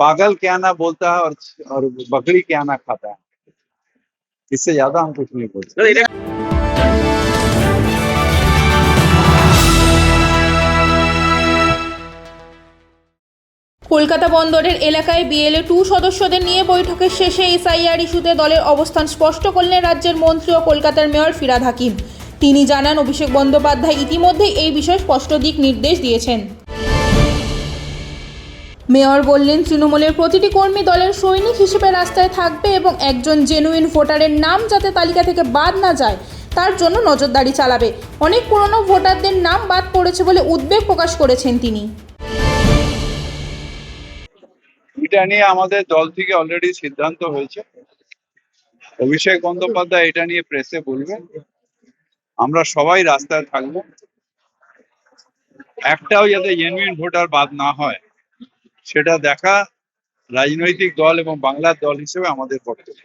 पागल क्या ना बोलता है और और बकरी क्या ना खाता है इससे ज्यादा हम कुछ नहीं बोलते দাদা, এটা কলকাতা বন্দরের এলাকায় বিএলএ টু সদস্যদের নিয়ে বৈঠকের শেষে এসআইআর ইস্যুতে দলের অবস্থান স্পষ্ট করলেন রাজ্যের মন্ত্রী ও কলকাতার মেয়র ফিরাদ হাকিম তিনি জানান অভিষেক বন্দ্যোপাধ্যায় ইতিমধ্যেই এই বিষয়ে স্পষ্ট দিক নির্দেশ দিয়েছেন মেয়র বললেন, তৃণমূলের প্রতিটি কর্মী দলের সৈনিক হিসেবে রাস্তায় থাকবে এবং একজন জেনুইন ভোটারের নাম যাতে তালিকা থেকে বাদ না যায়, তার জন্য নজরদারি চালাবে। অনেক পুরনো ভোটারদের নাম বাদ পড়েছে বলে উদ্বেগ প্রকাশ করেছেন তিনি। এটা নিয়ে আমাদের দল থেকে অলরেডি সিদ্ধান্ত হয়েছে। অভিষেক বন্দ্যোপাধ্যায় এটা নিয়ে প্রেসে বলবেন আমরা সবাই রাস্তায় থাকব। একটাও যাতে জেনুইন ভোটার বাদ না হয়। সেটা দেখা রাজনৈতিক দল এবং বাংলার দল হিসেবে আমাদের কর্তব্য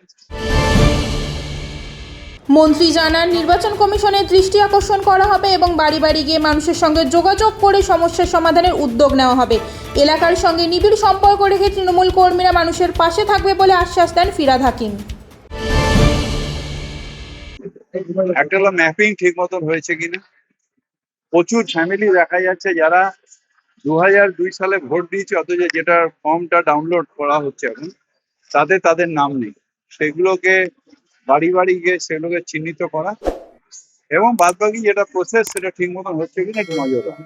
মন্ত্রী জানান নির্বাচন কমিশনের দৃষ্টি আকর্ষণ করা হবে এবং বাড়ি বাড়ি গিয়ে মানুষের সঙ্গে যোগাযোগ করে সমস্যার সমাধানের উদ্যোগ নেওয়া হবে। এলাকার সঙ্গে নিবিড় সম্পর্ক রেখে তৃণমূল কর্মীরা মানুষের পাশে থাকবে বলে আশ্বাস দেন ফিরাদ হাকিম। একটা হলো ম্যাপিং ঠিক মতন হয়েছে কিনা। প্রচুর ফ্যামিলি দেখা যাচ্ছে যারা দু দুই সালে ভোট দিয়েছে, অথচ যেটা ফর্মটা ডাউনলোড করা হচ্ছে এখন, তাতে তাদের নাম নেই। সেগুলোকে বাড়ি বাড়ি গিয়ে সেগুলোকে চিহ্নিত করা এবং বাদবাকি যেটা প্রসেস সেটা ঠিক মতন হচ্ছে কিনা একটু নজর রাখা